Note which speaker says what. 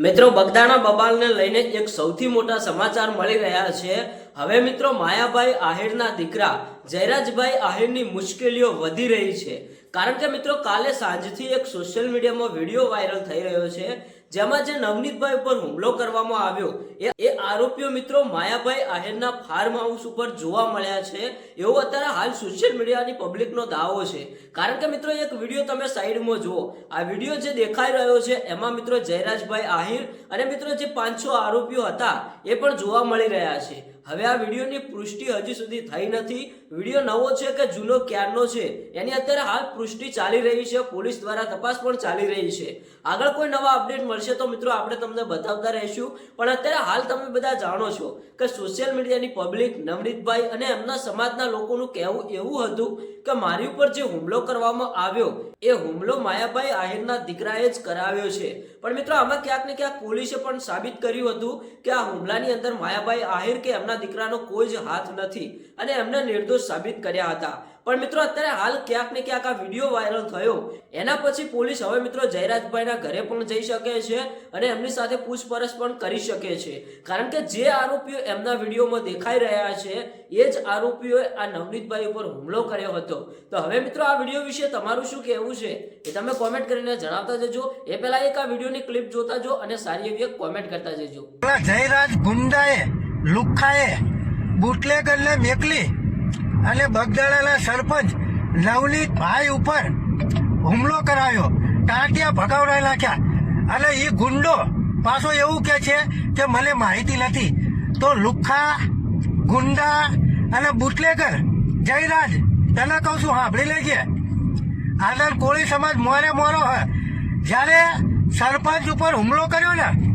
Speaker 1: મિત્રો, બગદાણા બબાલને લઈને એક સૌથી મોટા સમાચાર મળી રહ્યા છે. હવે મિત્રો, માયાભાઈ આહિરના દીકરા જયરાજભાઈ આહિરની મુશ્કેલીઓ વધી રહી છે. કારણ કે મિત્રો, કાલે સાંજથી એક સોશિયલ મીડિયામાં વીડિયો વાયરલ થઈ રહ્યો છે. જેમાં જે નવનીતભાઈ ઉપર હુમલો કરવામાં આવ્યો, એ આરોપીઓ મિત્રો માયાભાઈ આહિરના ફાર્મ હાઉસ ઉપર જોવા મળ્યા છે. એવો અત્યારે હાલ સોશિયલ મીડિયાની પબ્લિકનો દાવો છે. કારણ કે મિત્રો એક વીડિયો તમે સાઈડમાં જુઓ. આ વીડિયો જે દેખાઈ રહ્યો છે, એમાં મિત્રો જયરાજભાઈ આહિર અને મિત્રો જે પાંચસો આરોપીઓ હતા, એ પણ જોવા મળી રહ્યા છે. હવે આ વિડીયોની પુષ્ટિ હજી સુધી થઈ નથી. વીડિયો નવો છે કે જૂનો, ક્યારનો છે? એની અત્યારે હાલ પુષ્ટિ ચાલી રહી છે. પોલીસ દ્વારા તપાસ પણ ચાલી રહી છે. આગળ કોઈ નવા અપડેટ મળશે તો મિત્રો આપણે તમને બતાવતા રહીશું. પણ અત્યારે હાલ તમે બધા જાણો છો કે સોશિયલ મીડિયાની પબ્લિક નવનીતભાઈ અને એમના સમાજના લોકોનું કહેવું એવું હતું કે મારી ઉપર જે હુમલો કરવામાં આવ્યો, એ હુમલો માયાભાઈ આહિરના દીકરાએ જ કરાવ્યો છે. પણ મિત્રો આમાં ક્યાંક ને ક્યાંક પોલીસે પણ સાબિત કર્યું હતું કે આ હુમલાની અંદર માયાભાઈ આહિર કે એમના દીકરાનો કોઈ જ હાથ નથી અને એમને નિર્દોષ સાબિત કર્યા હતા. પણ મિત્રો, અત્યારે હાલ ક્યાંક ને ક્યાંક આ વીડિયો વાયરલ થયો. એના પછી પોલીસ હવે મિત્રો જયરાજભાઈના ઘરે પણ જઈ શકે છે અને એમની સાથે પૂછપરછ પણ કરી શકે છે. કારણ કે જે આરોપીઓ એમના વિડીયોમાં દેખાઈ રહ્યા છે, એ જ આરોપીઓએ આ નવનીતભાઈ ઉપર હુમલો કર્યો હતો. તો હવે મિત્રો, આ વીડિયો વિશે તમારું શું કહેવું છે એ તમે કોમેન્ટ કરીને જણાવતા જજો. એ પહેલા એક આ વિડીયોની ક્લિપ જોતા જો અને સારી એવી એક કોમેન્ટ કરતા જજો.
Speaker 2: જયરાજ ગુંડાએ લુખ્ખાએ બુટલેગરને મેકલી અને બગદાણાના સરપંચ નવનીત ભાઈ ઉપર હુમલો કરાયો. ટાંટિયા ભગાવડાઈ નાખ્યા. અને એ ગુંડો પાછો એવું કે છે કે મને માહિતી નથી. તો લુખ્ખા, ગુંડા અને બુટલેગર જયરાજ, તને કહું છું, સાંભળી લેજે. આદર કોળી સમાજ મોરે મોરો હોય જ્યારે સરપંચ ઉપર હુમલો કર્યો ને